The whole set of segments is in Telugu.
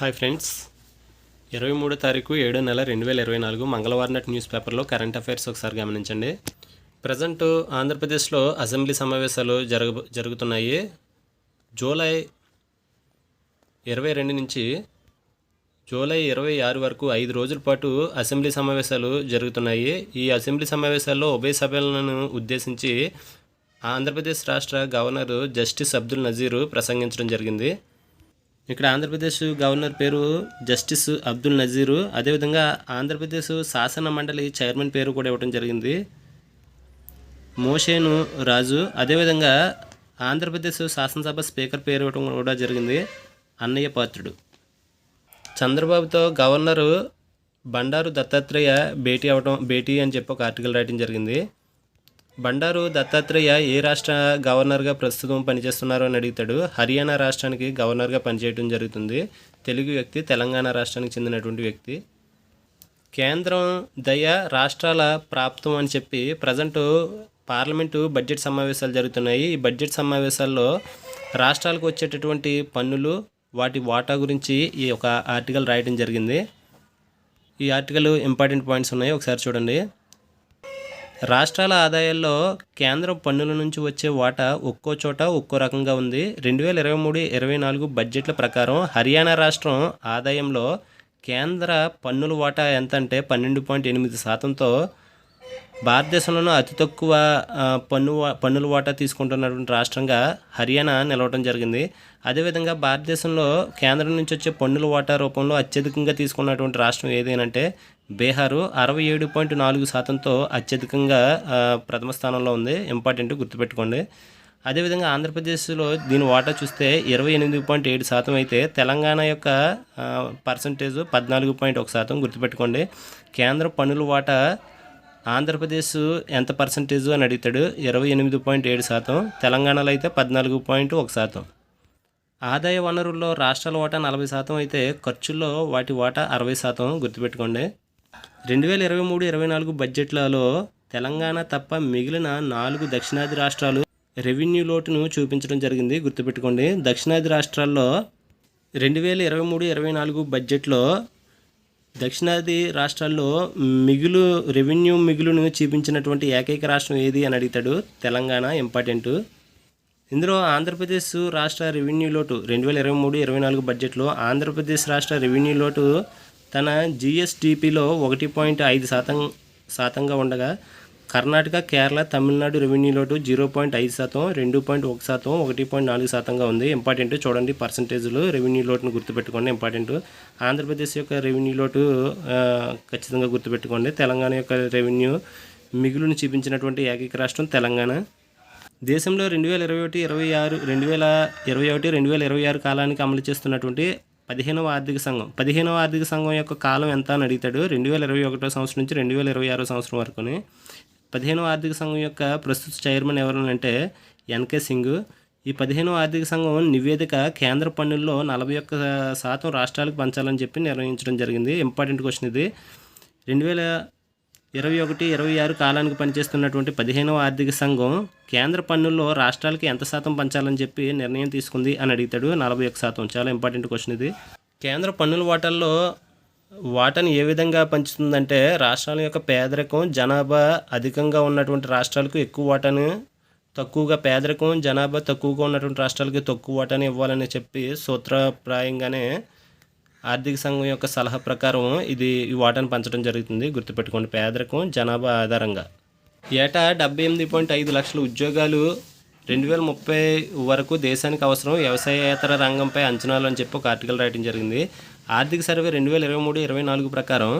Hi friends. ఇరవై మూడో తారీఖు ఏడో నెల రెండు వేల ఇరవై నాలుగు మంగళవారం నాటి న్యూస్ పేపర్లో కరెంట్ అఫైర్స్ ఒకసారి గమనించండి. ప్రజెంట్ ఆంధ్రప్రదేశ్లో అసెంబ్లీ సమావేశాలు జరగ జరుగుతున్నాయి. జూలై ఇరవై రెండు నుంచి జూలై ఇరవై ఆరు వరకు ఐదు రోజుల పాటు అసెంబ్లీ సమావేశాలు జరుగుతున్నాయి. ఈ అసెంబ్లీ సమావేశాల్లో ఉభయ సభలను ఉద్దేశించి ఆంధ్రప్రదేశ్ రాష్ట్ర గవర్నర్ జస్టిస్ అబ్దుల్ నజీరు ప్రసంగించడం జరిగింది. ఇక్కడ ఆంధ్రప్రదేశ్ గవర్నర్ పేరు జస్టిస్ అబ్దుల్ నజీరు. అదేవిధంగా ఆంధ్రప్రదేశ్ శాసన మండలి చైర్మన్ పేరు కూడా ఇవ్వడం జరిగింది. మోషేను రాజు. అదేవిధంగా ఆంధ్రప్రదేశ్ శాసనసభ స్పీకర్ పేరు ఇవ్వడం కూడా జరిగింది. అన్నయ్య పాత్రుడు. చంద్రబాబుతో గవర్నరు బండారు దత్తాత్రేయ భేటీ అవడం భేటీ అని చెప్పి ఒక ఆర్టికల్ రాయడం జరిగింది. బండారు దత్తాత్రేయ ఏ రాష్ట్ర గవర్నర్గా ప్రస్తుతం పనిచేస్తున్నారు అని అడుగుతాడు. హర్యానా రాష్ట్రానికి గవర్నర్గా పనిచేయడం జరుగుతుంది. తెలుగు వ్యక్తి తెలంగాణ రాష్ట్రానికి చెందినటువంటి వ్యక్తి. కేంద్రం దయ రాష్ట్రాల ప్రాప్తం అని చెప్పి ప్రజెంట్ పార్లమెంటు బడ్జెట్ సమావేశాలు జరుగుతున్నాయి. ఈ బడ్జెట్ సమావేశాల్లో రాష్ట్రాలకు వచ్చేటటువంటి పన్నులు వాటి వాటా గురించి ఈ ఒక ఆర్టికల్ రాయడం జరిగింది. ఈ ఆర్టికల్ ఇంపార్టెంట్ పాయింట్స్ ఉన్నాయి. ఒకసారి చూడండి. రాష్ట్రాల ఆదాయాల్లో కేంద్రం పన్నుల నుంచి వచ్చే వాటా ఒక్కో చోట ఒక్కో రకంగా ఉంది. రెండు వేల ఇరవై మూడు ఇరవై నాలుగు బడ్జెట్ల ప్రకారం హర్యానా రాష్ట్రం ఆదాయంలో కేంద్ర పన్నుల వాటా ఎంత అంటే పన్నెండు పాయింట్ ఎనిమిది శాతంతో భారతదేశంలోనూ అతి తక్కువ పన్ను వా- పన్నుల వాటా తీసుకుంటున్నటువంటి రాష్ట్రంగా హర్యానా నిలవడం జరిగింది. అదేవిధంగా భారతదేశంలో కేంద్రం నుంచి వచ్చే పన్నుల వాటా రూపంలో అత్యధికంగా తీసుకున్నటువంటి రాష్ట్రం ఏదేనంటే బీహారు. అరవై ఏడు పాయింట్ నాలుగు శాతంతో అత్యధికంగా ప్రథమ స్థానంలో ఉంది. ఇంపార్టెంట్ గుర్తుపెట్టుకోండి. అదేవిధంగా ఆంధ్రప్రదేశ్లో దీని వాటా చూస్తే ఇరవై ఎనిమిది పాయింట్ ఏడు శాతం అయితే తెలంగాణ యొక్క పర్సంటేజ్ పద్నాలుగు పాయింట్ ఒక శాతం గుర్తుపెట్టుకోండి. కేంద్ర పన్నుల వాటా ఆంధ్రప్రదేశ్ ఎంత పర్సంటేజ్ అని అడుగుతాడు? ఇరవై ఎనిమిది పాయింట్ ఏడు శాతం. తెలంగాణలో అయితే పద్నాలుగు పాయింట్ ఒక శాతం. ఆదాయ వనరుల్లో రాష్ట్రాల ఓటా నలభై శాతం అయితే ఖర్చుల్లో వాటి ఓటా అరవై శాతం గుర్తుపెట్టుకోండి. రెండు వేల ఇరవై మూడు ఇరవై నాలుగు బడ్జెట్లలో తెలంగాణ తప్ప మిగిలిన నాలుగు దక్షిణాది రాష్ట్రాలు రెవెన్యూ లోటును చూపించడం జరిగింది. గుర్తుపెట్టుకోండి. దక్షిణాది రాష్ట్రాల్లో రెండు వేల ఇరవై మూడు ఇరవై నాలుగు బడ్జెట్లో దక్షిణాది రాష్ట్రాల్లో మిగులు రెవెన్యూ మిగులును చూపించినటువంటి ఏకైక రాష్ట్రం ఏది అని అడుగుతాడు తెలంగాణ ఇంపార్టెంట్ ఇందులో ఆంధ్రప్రదేశ్ రాష్ట్ర రెవెన్యూ లోటు రెండు వేల ఇరవై మూడు ఇరవై నాలుగు బడ్జెట్లో ఆంధ్రప్రదేశ్ రాష్ట్ర రెవెన్యూ లోటు తన జిఎస్డిపిలో ఒకటి పాయింట్ ఐదు శాతం శాతంగా ఉండగా కర్ణాటక కేరళ తమిళనాడు రెవెన్యూ లోటు జీరో పాయింట్ ఐదు శాతం రెండు పాయింట్ ఒక శాతం ఒకటి పాయింట్ నాలుగు శాతంగా ఉంది. ఇంపార్టెంట్ చూడండి పర్సంటేజ్లు రెవెన్యూ లోటును గుర్తుపెట్టుకోండి. ఇంపార్టెంట్ ఆంధ్రప్రదేశ్ యొక్క రెవెన్యూ లోటు ఖచ్చితంగా గుర్తుపెట్టుకోండి. తెలంగాణ యొక్క రెవెన్యూ మిగులును చూపించినటువంటి ఏకైక రాష్ట్రం తెలంగాణ. దేశంలో రెండు వేల ఇరవై ఒకటి ఇరవై ఆరు రెండు వేల ఇరవై ఒకటి రెండు వేల ఇరవై ఆరు కాలానికి అమలు చేస్తున్నటువంటి పదిహేనవ ఆర్థిక సంఘం. పదిహేనవ ఆర్థిక సంఘం యొక్క కాలం ఎంత అని అడుగుతాడు. రెండు వేల ఇరవై ఒకటో సంవత్సరం నుంచి రెండు వేల ఇరవై ఆరో సంవత్సరం వరకుని. పదిహేను ఆర్థిక సంఘం యొక్క ప్రస్తుత చైర్మన్ ఎవరు అంటే ఎన్కే సింగ్. ఈ పదిహేనవ ఆర్థిక సంఘం నివేదిక కేంద్ర పన్నుల్లో నలభై ఒక్క శాతం రాష్ట్రాలకు పంచాలని చెప్పి నిర్ణయించడం జరిగింది. ఇంపార్టెంట్ క్వశ్చన్ ఇది. రెండు వేల ఇరవై ఒకటి ఇరవై ఆరు కాలానికి పనిచేస్తున్నటువంటి పదిహేనవ ఆర్థిక సంఘం కేంద్ర పన్నుల్లో రాష్ట్రాలకి ఎంత శాతం పంచాలని చెప్పి నిర్ణయం తీసుకుంది అని అడుగుతాడు. నలభై ఒక శాతం. చాలా ఇంపార్టెంట్ క్వశ్చన్ ఇది. కేంద్ర పన్నుల వాటాల్లో వాటాను ఏ విధంగా పంచుతుందంటే రాష్ట్రాల యొక్క పేదరికం జనాభా అధికంగా ఉన్నటువంటి రాష్ట్రాలకు ఎక్కువ వాటాను తక్కువగా పేదరికం జనాభా తక్కువగా ఉన్నటువంటి రాష్ట్రాలకి తక్కువ వాటాను ఇవ్వాలని చెప్పి సూత్రప్రాయంగానే ఆర్థిక సంఘం యొక్క సలహా ప్రకారం ఇది ఈ వాటాను పంచడం జరుగుతుంది. గుర్తుపెట్టుకోండి పేదరికం జనాభా ఆధారంగా. ఏటా డెబ్బై ఎనిమిది పాయింట్ ఐదు లక్షల ఉద్యోగాలు రెండు వేల ముప్పై వరకు దేశానికి అవసరం వ్యవసాయేతర రంగంపై అంచనాలు అని చెప్పి ఒక ఆర్టికల్ రాయడం జరిగింది. ఆర్థిక సర్వే రెండు వేల ఇరవై మూడు ఇరవై నాలుగు ప్రకారం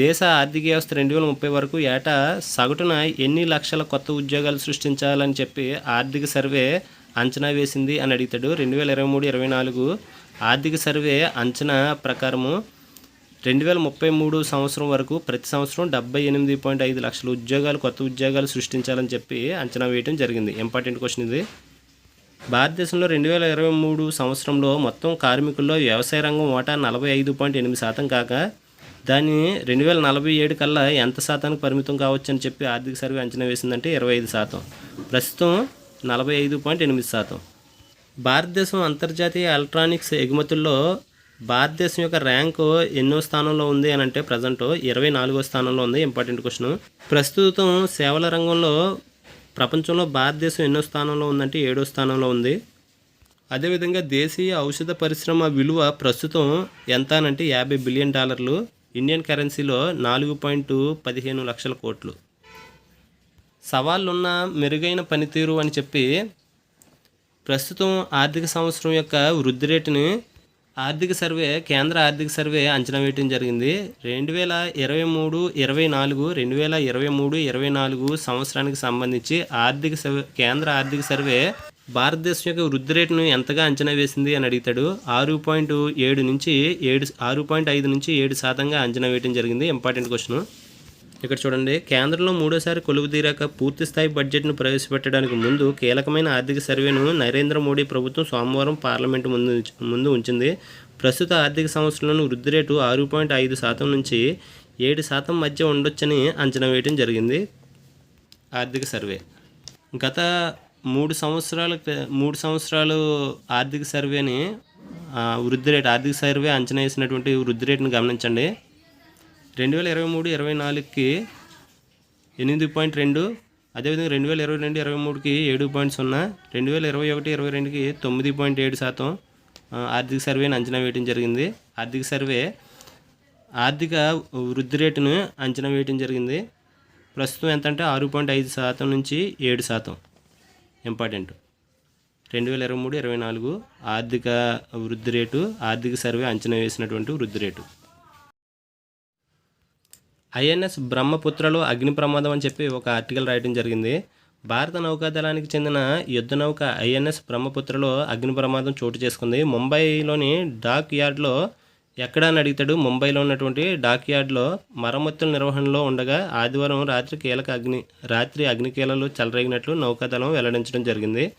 దేశ ఆర్థిక వ్యవస్థ రెండు వేల ముప్పై వరకు ఏటా సగటున ఎన్ని లక్షల కొత్త ఉద్యోగాలు సృష్టించాలని చెప్పి ఆర్థిక సర్వే అంచనా వేసింది అని అడుగుతాడు. రెండు వేల ఇరవై మూడు ఇరవై నాలుగు ఆర్థిక సర్వే అంచనా ప్రకారము రెండు వేల ముప్పై మూడు సంవత్సరం వరకు ప్రతి సంవత్సరం డెబ్బై ఎనిమిది పాయింట్ ఐదు లక్షల ఉద్యోగాలు కొత్త ఉద్యోగాలు సృష్టించాలని చెప్పి అంచనా వేయడం జరిగింది. ఇంపార్టెంట్ క్వశ్చన్ ఇది. భారతదేశంలో రెండు వేల ఇరవై మూడు సంవత్సరంలో మొత్తం కార్మికుల్లో వ్యవసాయ రంగం వాటా నలభై ఐదు పాయింట్ ఎనిమిది శాతం కాక దాన్ని రెండు వేల నలభై ఏడు కల్లా ఎంత శాతానికి పరిమితం కావచ్చు అని చెప్పి ఆర్థిక సర్వే అంచనా వేసిందంటే ఇరవై ఐదు శాతం. ప్రస్తుతం నలభై ఐదు పాయింట్ ఎనిమిది శాతం. భారతదేశం అంతర్జాతీయ ఎలక్ట్రానిక్స్ ఎగుమతుల్లో భారతదేశం యొక్క ర్యాంకు ఎన్నో స్థానంలో ఉంది అని అంటే ప్రజెంట్ ఇరవై నాలుగో స్థానంలో ఉంది ఇంపార్టెంట్ క్వశ్చన్. ప్రస్తుతం సేవల రంగంలో ప్రపంచంలో భారతదేశం ఎన్నో స్థానంలో ఉందంటే ఏడో స్థానంలో ఉంది. అదేవిధంగా దేశీయ ఔషధ పరిశ్రమ విలువ ప్రస్తుతం ఎంత అనంటే యాభై బిలియన్ డాలర్లు. ఇండియన్ కరెన్సీలో నాలుగు పాయింట్ పదిహేను లక్షల కోట్లు. సవాళ్ళున్న మెరుగైన పనితీరు అని చెప్పి ప్రస్తుతం ఆర్థిక సంవత్సరం యొక్క వృద్ధి రేటుని ఆర్థిక సర్వే కేంద్ర ఆర్థిక సర్వే అంచనా వేయటం జరిగింది. రెండు వేల ఇరవై మూడు ఇరవై నాలుగు రెండు వేల ఇరవై మూడు ఇరవై నాలుగు సంవత్సరానికి సంబంధించి ఆర్థిక సర్వే కేంద్ర ఆర్థిక సర్వే భారతదేశం యొక్క వృద్ధి రేటును ఎంతగా అంచనా వేసింది అని అడుగుతాడు. ఆరు పాయింట్ ఏడు నుంచి ఏడు ఆరు పాయింట్ ఐదు నుంచి ఏడు శాతంగా అంచనా వేయడం జరిగింది. Important question. ఇక్కడ చూడండి కేంద్రంలో మూడోసారి కొలువు తీరాక పూర్తి స్థాయి బడ్జెట్ను ప్రవేశపెట్టడానికి ముందు కీలకమైన ఆర్థిక సర్వేను నరేంద్ర మోడీ ప్రభుత్వం సోమవారం పార్లమెంటు ముందు ముందు ఉంచింది. ప్రస్తుత ఆర్థిక సంవత్సరంలోని వృద్ధి రేటు ఆరు పాయింట్ ఐదు శాతం నుంచి ఏడు శాతం మధ్య ఉండొచ్చని అంచనా వేయడం జరిగింది. ఆర్థిక సర్వే. గత మూడు సంవత్సరాల మూడు సంవత్సరాలు ఆర్థిక సర్వేని వృద్ధి రేటు ఆర్థిక సర్వే అంచనా వేసినటువంటి వృద్ధి రేటును గమనించండి. రెండు వేల ఇరవై మూడు ఇరవై నాలుగుకి ఎనిమిది పాయింట్ రెండు అదేవిధంగా రెండు వేల ఇరవై రెండు ఇరవై మూడుకి ఏడు పాయింట్ సున్నా రెండు వేల ఇరవై ఒకటి ఇరవై రెండుకి తొమ్మిది పాయింట్ ఏడు శాతం ఆర్థిక సర్వేని అంచనా వేయడం జరిగింది. ఆర్థిక సర్వే ఆర్థిక వృద్ధి రేటును అంచనా వేయడం జరిగింది. ప్రస్తుతం ఎంత అంటే ఆరు పాయింట్ ఐదు శాతం నుంచి ఏడు శాతం ఇంపార్టెంట్. రెండు వేల ఇరవై మూడు ఇరవై నాలుగు ఆర్థిక వృద్ధి రేటు ఆర్థిక సర్వే అంచనా వేసినటువంటి వృద్ధి రేటు. ఐఎన్ఎస్ బ్రహ్మపుత్రలో అగ్ని ప్రమాదం అని చెప్పి ఒక ఆర్టికల్ రాయడం జరిగింది. భారత నౌకాదళానికి చెందిన యుద్ధ నౌక ఐఎన్ఎస్ బ్రహ్మపుత్రలో అగ్ని ప్రమాదం చోటు చేసుకుంది. ముంబైలోని డాక్ యార్డ్లో ఎక్కడ అని అడుగుతాడు. ముంబైలో ఉన్నటువంటి డాక్ యార్డ్లో మరమ్మతుల నిర్వహణలో ఉండగా ఆదివారం రాత్రి కీలక అగ్ని రాత్రి అగ్నికీలలు చెలరేగినట్లు నౌకాదళం వెల్లడించడం జరిగింది.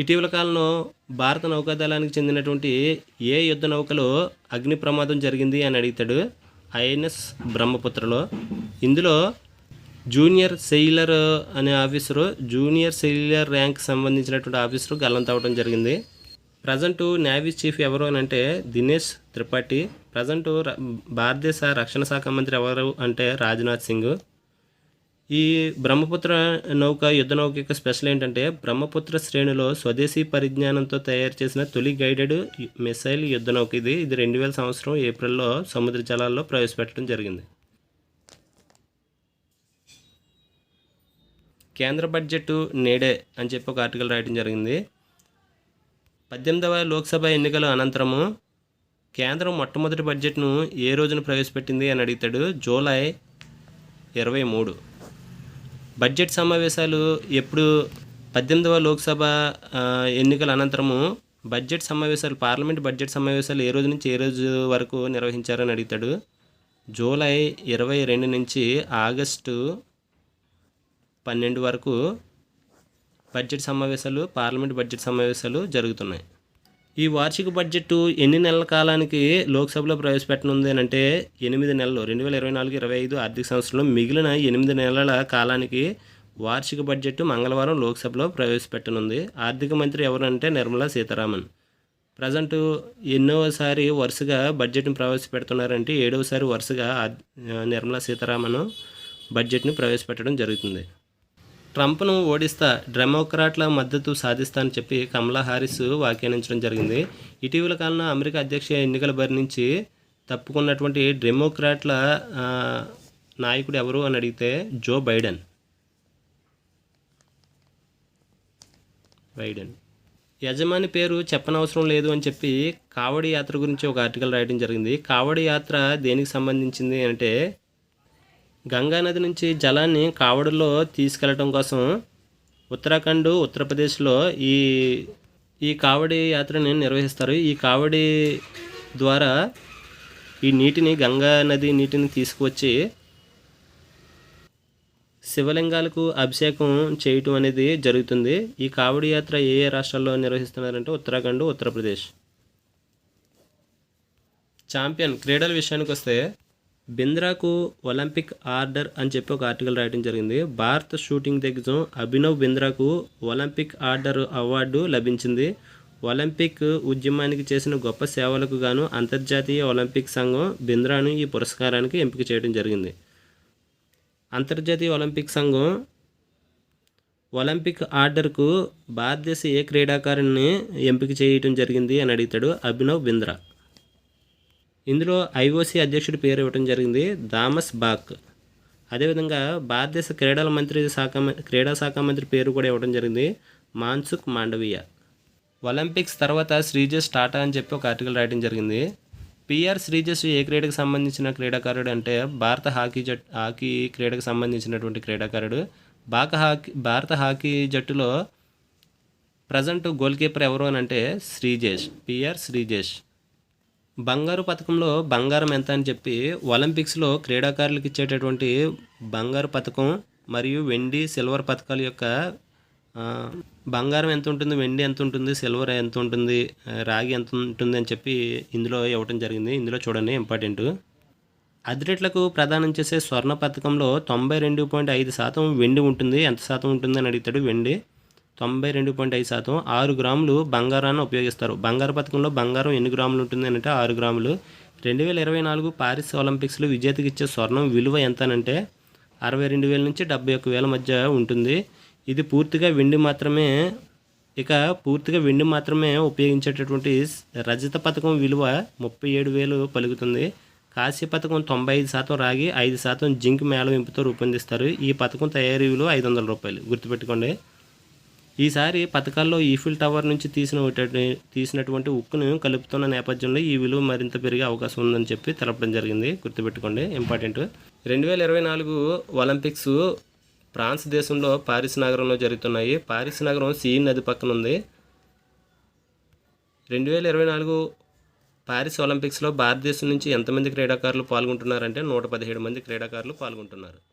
ఇటీవల కాలంలో భారత నౌకాదళానికి చెందినటువంటి ఏ యుద్ధ నౌకలో అగ్ని ప్రమాదం జరిగింది అని అడుగుతాడు. ఐఎన్ఎస్ బ్రహ్మపుత్రలో. ఇందులో జూనియర్ సెయిలర్ అనే ఆఫీసరు జూనియర్ సెయిలర్ ర్యాంక్ సంబంధించినటువంటి ఆఫీసరు గల్లంత అవ్వడం జరిగింది. ప్రజెంట్ నేవీ చీఫ్ ఎవరు అని అంటే దినేష్ త్రిపాఠి. ప్రజెంట్ ర- భారతదేశ రక్షణ శాఖ మంత్రి ఎవరు అంటే రాజ్నాథ్ సింగ్. ఈ బ్రహ్మపుత్ర నౌక యుద్ధ నౌక యొక్క స్పెషల్ ఏంటంటే బ్రహ్మపుత్ర శ్రేణిలో స్వదేశీ పరిజ్ఞానంతో తయారు చేసిన తొలి గైడెడ్ మిసైల్ యుద్ధ నౌక ఇది. ఇది రెండు వేల సంవత్సరం ఏప్రిల్లో సముద్ర జలాల్లో ప్రవేశపెట్టడం జరిగింది. కేంద్ర బడ్జెట్ నేడే అని చెప్పి ఒక ఆర్టికల్ రాయడం జరిగింది. పద్దెనిమిదవ లోక్సభ ఎన్నికల అనంతరము కేంద్రం మొట్టమొదటి బడ్జెట్ను ఏ రోజున ప్రవేశపెట్టింది అని అడుగుతాడు? జూలై ఇరవై మూడు. బడ్జెట్ సమావేశాలు ఎప్పుడు పద్దెనిమిదవ లోక్సభ ఎన్నికల అనంతరము బడ్జెట్ సమావేశాలు పార్లమెంట్ బడ్జెట్ సమావేశాలు ఏ రోజు నుంచి ఏ రోజు వరకు నిర్వహించారని అడుగుతాడు. జూలై ఇరవై రెండు నుంచి ఆగస్టు పన్నెండు వరకు బడ్జెట్ సమావేశాలు పార్లమెంట్ బడ్జెట్ సమావేశాలు జరుగుతున్నాయి. ఈ వార్షిక బడ్జెట్ ఎన్ని నెలల కాలానికి లోక్సభలో ప్రవేశపెట్టనుంది అని అంటే ఎనిమిది నెలలు రెండు వేల ఇరవై నాలుగు ఇరవై ఐదు ఆర్థిక సంవత్సరంలో మిగిలిన ఎనిమిది నెలల కాలానికి వార్షిక బడ్జెట్ మంగళవారం లోక్సభలో ప్రవేశపెట్టనుంది. ఆర్థిక మంత్రి ఎవరంటే నిర్మలా సీతారామన్. ప్రజెంట్ ఎన్నోసారి వరుసగా బడ్జెట్ను ప్రవేశపెడుతున్నారంటే ఏడవసారి వరుసగా నిర్మలా సీతారామన్ బడ్జెట్ను ప్రవేశపెట్టడం జరుగుతుంది. ట్రంప్ను ఓడిస్తా డెమోక్రాట్ల మద్దతు సాధిస్తా అని చెప్పి కమలా హారిస్ వ్యాఖ్యానించడం జరిగింది. ఇటీవల కాలంలో అమెరికా అధ్యక్ష ఎన్నికల బరి నుంచి తప్పుకున్నటువంటి డెమోక్రాట్ల నాయకుడు ఎవరు అని అడిగితే జో బైడెన్. బైడెన్. యజమాని పేరు చెప్పనవసరం లేదు అని చెప్పి కావడి యాత్ర గురించి ఒక ఆర్టికల్ రాయడం జరిగింది. కావడి యాత్ర దేనికి సంబంధించింది అంటే గంగా నది నుంచి జలాన్ని కావడిలో తీసుకెళ్ళడం కోసం ఉత్తరాఖండ్ ఉత్తరప్రదేశ్లో ఈ ఈ కావడి యాత్రని నిర్వహిస్తారు. ఈ కావడి ద్వారా ఈ నీటిని గంగా నది నీటిని తీసుకువచ్చి శివలింగాలకు అభిషేకం చేయటం అనేది జరుగుతుంది. ఈ కావడి యాత్ర ఏ ఏ రాష్ట్రాల్లో నిర్వహిస్తున్నారంటే ఉత్తరాఖండ్ ఉత్తరప్రదేశ్. ఛాంపియన్ క్రీడల విషయానికి వస్తే బింద్రాకు ఒలింపిక్ ఆర్డర్ అని చెప్పి ఒక ఆర్టికల్ రాయడం జరిగింది. భారత షూటింగ్ దిగ్గజం అభినవ్ బింద్రాకు ఒలింపిక్ ఆర్డర్ అవార్డు లభించింది. ఒలింపిక్ ఉద్యమానికి చేసిన గొప్ప సేవలకు గాను అంతర్జాతీయ ఒలింపిక్ సంఘం బింద్రాను ఈ పురస్కారానికి ఎంపిక చేయడం జరిగింది. అంతర్జాతీయ ఒలింపిక్ సంఘం ఒలింపిక్ ఆర్డర్కు భారతదేశ ఏ క్రీడాకారుని ఎంపిక చేయటం జరిగింది అని అడుగుతాడు అభినవ్ బింద్రా. ఇందులో ఐఓసీ అధ్యక్షుడి పేరు ఇవ్వడం జరిగింది థామస్ బాక్. అదేవిధంగా భారతదేశ క్రీడల మంత్రి శాఖ క్రీడా శాఖ మంత్రి పేరు కూడా ఇవ్వడం జరిగింది మాన్సుక్ మాండవీయ. ఒలింపిక్స్ తర్వాత శ్రీజస్ టాటా అని చెప్పి ఒక ఆర్టికల్ రాయడం జరిగింది. పిఆర్ శ్రీజస్ ఏ క్రీడకు సంబంధించిన క్రీడాకారుడు అంటే భారత హాకీ జట్ హాకీ క్రీడకు సంబంధించినటువంటి క్రీడాకారుడు. బాక హాకీ భారత హాకీ జట్టులో ప్రజెంట్ గోల్ కీపర్ ఎవరు అని అంటే శ్రీజేష్ పిఆర్ శ్రీజేష్. బంగారు పథకంలో బంగారం ఎంత అని చెప్పి ఒలింపిక్స్లో క్రీడాకారులకు ఇచ్చేటటువంటి బంగారు పథకం మరియు వెండి సిల్వర్ పథకాల యొక్క బంగారం ఎంత ఉంటుంది వెండి ఎంత ఉంటుంది సిల్వర్ ఎంత ఉంటుంది రాగి ఎంత ఉంటుంది అని చెప్పి ఇందులో ఇవ్వటం జరిగింది. ఇందులో చూడండి ఇంపార్టెంట్ అథ్లెట్లకు ప్రదానం చేసే స్వర్ణ పథకంలో తొంభై రెండు పాయింట్ ఐదు శాతం వెండి ఉంటుంది. ఎంత శాతం ఉంటుంది అని అడుగుతాడు వెండి. తొంభై రెండు పాయింట్ ఐదు శాతం. ఆరు గ్రాములు బంగారాన్ని ఉపయోగిస్తారు. బంగారు పథకంలో బంగారం ఎన్ని గ్రాములు ఉంటుంది అంటే ఆరు గ్రాములు. రెండు వేల ఇరవై నాలుగు పారిస్ ఒలింపిక్స్లో విజేతకి ఇచ్చే స్వర్ణం విలువ ఎంత అంటే అరవై రెండు వేల నుంచి డెబ్బై ఒక్క వేల మధ్య ఉంటుంది. ఇది పూర్తిగా వెండి మాత్రమే ఇక పూర్తిగా వెండి మాత్రమే ఉపయోగించేటటువంటి రజత పథకం విలువ ముప్పై ఏడు వేలు పలుకుతుంది. కాశ్య పథకం తొంభై ఐదు శాతం రాగి ఐదు శాతం జింక్ మేళవింపుతో రూపొందిస్తారు. ఈ పథకం తయారీ విలువ ఐదు వందల రూపాయలు. గుర్తుపెట్టుకోండి. ఈసారి పథకాల్లో ఈఫిల్ టవర్ నుంచి తీసిన తీసినటువంటి ఉక్కును కలుపుతున్న నేపథ్యంలో ఈ విలువ మరింత పెరిగే అవకాశం ఉందని చెప్పి తెలపడం జరిగింది. గుర్తుపెట్టుకోండి ఇంపార్టెంట్. రెండు వేల ఇరవై నాలుగు ఒలింపిక్స్ ఫ్రాన్స్ దేశంలో పారిస్ నగరంలో జరుగుతున్నాయి. పారిస్ నగరం సీన్ నది పక్కన ఉంది. రెండు వేల ఇరవై నాలుగు పారిస్ ఒలింపిక్స్లో భారతదేశం నుంచి ఎంతమంది క్రీడాకారులు పాల్గొంటున్నారంటే నూట పదిహేడు మంది క్రీడాకారులు పాల్గొంటున్నారు.